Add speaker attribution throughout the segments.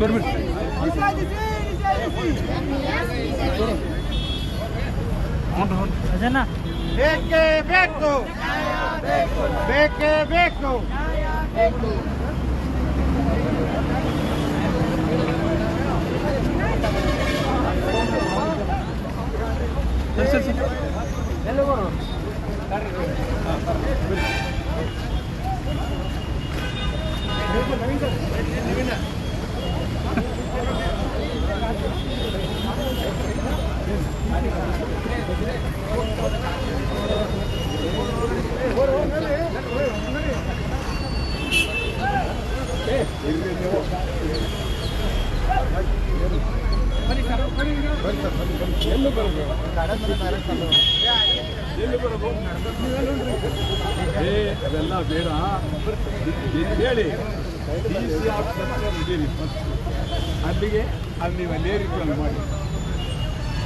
Speaker 1: Görmüş. Müsaade edin, müsaade edin. ಬೇಕೇ ಬೇಕು. ಬೇಕೇ ಬೇಕು.
Speaker 2: ಏ ಅವೆಲ್ಲ ಬೇಡ ಹೇಳಿ ಡಿ ಸಿ ಫಸ್ಟ್ ಅಲ್ಲಿಗೆ ಅಲ್ಲಿ ನೀವು ಅಲ್ಲೇ ರೀತಿ ಮಾಡಿ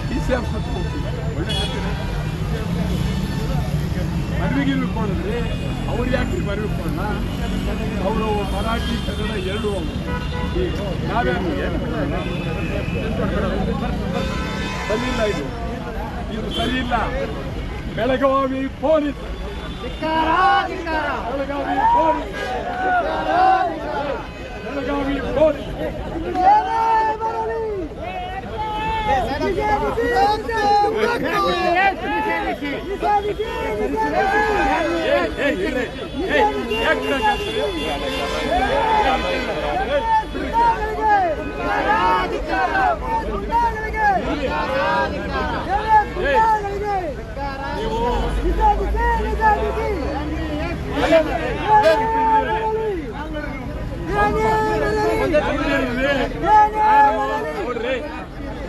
Speaker 2: ಡಿ ಸಿ ಆಫ್ ಹತ್ರ ಹೋಗ್ತೀವಿ. ಮದುವೆಗೆ ಇಳ್ಕೊಂಡ್ರೆ ಅವ್ರು ಯಾಕೆ ಮದುವೆ ಕೊಡೋಣ ಅವರು ಮರಾಠಿ ಕನ್ನಡ ಎರಡು ನಾವ್ಯಾರು? ಸರಿ ಇಲ್ಲ ಇದು. ಇದು ಸರಿಯಿಲ್ಲ. Belagavi Belagavi police Belagavi police Belagavi police ಏ, ಏ, ಇರ್ರಿ. ಏ, ಯಾಕ್ ನಗಾಡ್ತೀರಿ? ನೋಡ್ರಿ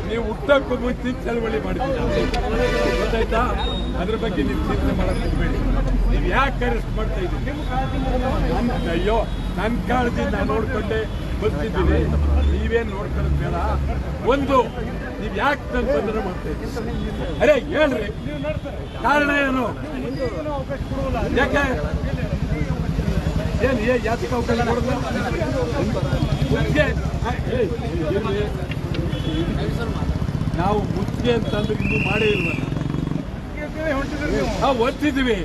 Speaker 2: ನೀವು ಉದ್ದಕ್ಕೂ ಮುಂಚೆ ಚಳವಳಿ ಮಾಡಿದ್ದೀರಿ ಗೊತ್ತಾಯ್ತಾ? ಅದ್ರ ಬಗ್ಗೆ ನೀವು ಚಿಂತೆ ಮಾಡಕ್ ಹೋಗ್ಬೇಡಿ. ನೀವು ಯಾಕೆ ಅರೆಸ್ಟ್ ಮಾಡ್ತಾ ಇದ್ದೀರಿ? ಅಯ್ಯೋ ನನ್ನ ಕಾಳಜಿ ನಾನು ನೋಡ್ಕೊಂಡೆ ಬರ್ತಿದ್ದೀನಿ. ನೀವೇನು ನೋಡ್ಕೊಳ್ಳೋದು ಬೇಡ? ಒಂದು, ನೀವು ಯಾಕೆ ನನ್ನ ಬಂಧನ ಮಾಡ್ತಾ ಇದ್ದೀರಿ? ಅರೆ, ಹೇಳ್ರಿ. ಕಾರಣ ಏನು? ಯಾಕೆ? ಏನು ಯಾತಕ್ಕೆ ಅವಕಾಶ ಕೊಡಲ್ಲ ನಾವು ಮುಚ್ಚಿಗೆ ಅಂತಂದ್ರೆ ಇನ್ನೂ ಮಾಡೇ ಇಲ್ವಲ್ಲ. ನಾವು. ಒತ್ತಿದ್ವಿ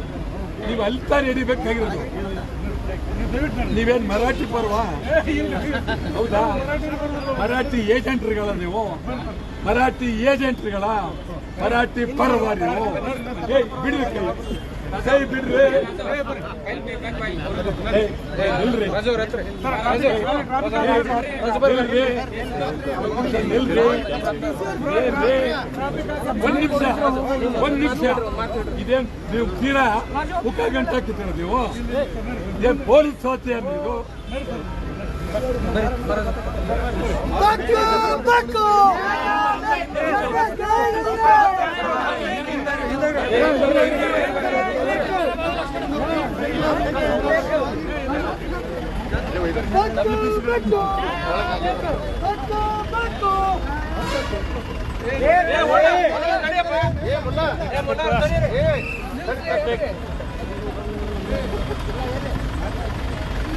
Speaker 2: ನೀವು ಅಲ್ಲಿ ತಾನೇ ಹಿಡಿಬೇಕಾಗಿರೋದು. ನೀವೇನ್ ಮರಾಠಿ ಪರ್ವಾ? ಹೌದಾ? ಮರಾಠಿ ಏಜೆಂಟ್ರುಗಳ ನೀವು? ಮರಾಠಿ ಏಜೆಂಟ್ರುಗಳ? ಮರಾಠಿ ಪರ್ವ ನೀವು? ಬಿಡ್ರಿ ಕೈ ಬಿಡ್ರಿ. ಒಂದ್ ನಿಮಿಷ ಒಂದ್ ನಿಮಿಷ. ಇದೇನ್ ನೀವು ತೀರಾ ಮುಖ ಗಂಟೆ ಹಾಕಿದ್ದೀರ ನೀವು? ಇದೇನ್ ಪೊಲೀಸ್ ಸೋತಿಯ ನೀವು
Speaker 3: ಏ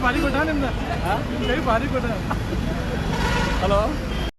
Speaker 3: भारी कोटा नहीं हाँ? भारी कोठा हॅलो?